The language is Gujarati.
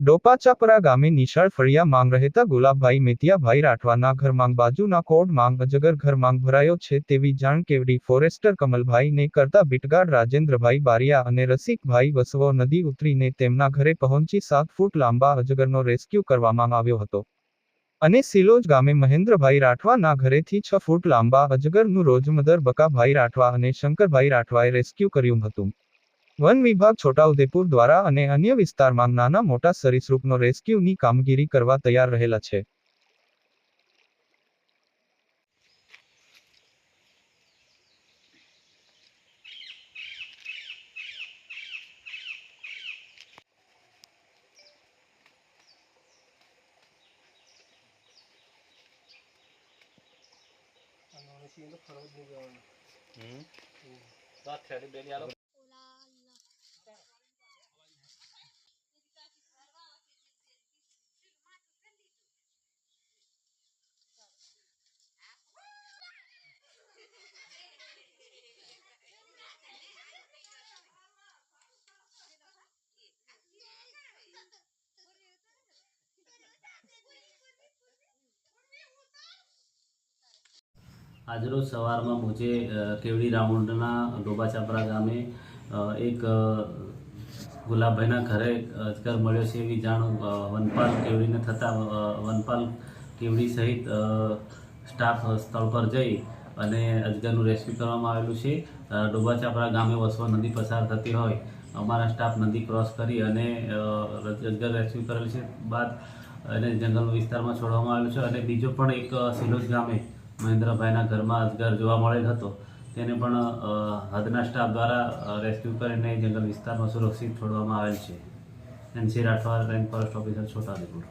ડોપાચાપરા ગામે નિશાળ ફળિયા માંગ રહેતા ગુલાબભાઈ મેતિયાભાઈ રાઠવાના ઘર માંગ બાજુના કોડ માંગ અજગર ઘર માંગ ભરાયો છે તેવી જાણ કેવડી ફોરેસ્ટર કમલભાઈને કરતા બીટગાડ રાજેન્દ્રભાઈ બારિયા અને રસિકભાઈ વસવો નદી ઉતરીને તેમના ઘરે પહોંચી સાત ફૂટ લાંબા અજગરનો રેસ્ક્યુ કરવામાં આવ્યો હતો. અને સિલોજ ગામે મહેન્દ્રભાઈ રાઠવાના ઘરેથી છ ફૂટ લાંબા અજગરનું રોજમદર બકાભાઈ રાઠવા અને શંકરભાઈ રાઠવાએ રેસ્ક્યુ કર્યું હતું. વન વિભાગ છોટાઉદેપુર દ્વારા અને અન્ય વિસ્તારમાં નાના મોટા સરીસૃપનો રેસ્ક્યુની કામગીરી કરવા તૈયાર રહેલા છે. આજરોજ સવારમાં મુજે કેવડી રામુંડના ડોબાચાપરા ગામે એક ગુલાબભાઈના ઘરે અજગર મળ્યો છે એવી જાણ વનપાલ કેવડીને થતાં વનપાલ કેવડી સહિત સ્ટાફ સ્થળ પર જઈ અને અજગરનું રેસ્ક્યુ કરવામાં આવેલું છે. ડોબાચાપરા ગામે વસવા નદી પસાર થતી હોય, અમારા સ્ટાફ નદી ક્રોસ કરી અને અજગર રેસ્ક્યુ કરેલ છે. બાદ એને જંગલ વિસ્તારમાં છોડવામાં આવેલું છે અને બીજો પણ એક સિલોજ ગામે મહેન્દ્રભાઈના ઘરમાં અજગર જોવા મળેલ હતો. તેને પણ હદના સ્ટાફ દ્વારા રેસ્ક્યુ કરીને જંગલ વિસ્તારમાં સુરક્ષિત છોડવામાં આવેલ છે. N C Rathwa range forest officer, Chhotaudepur.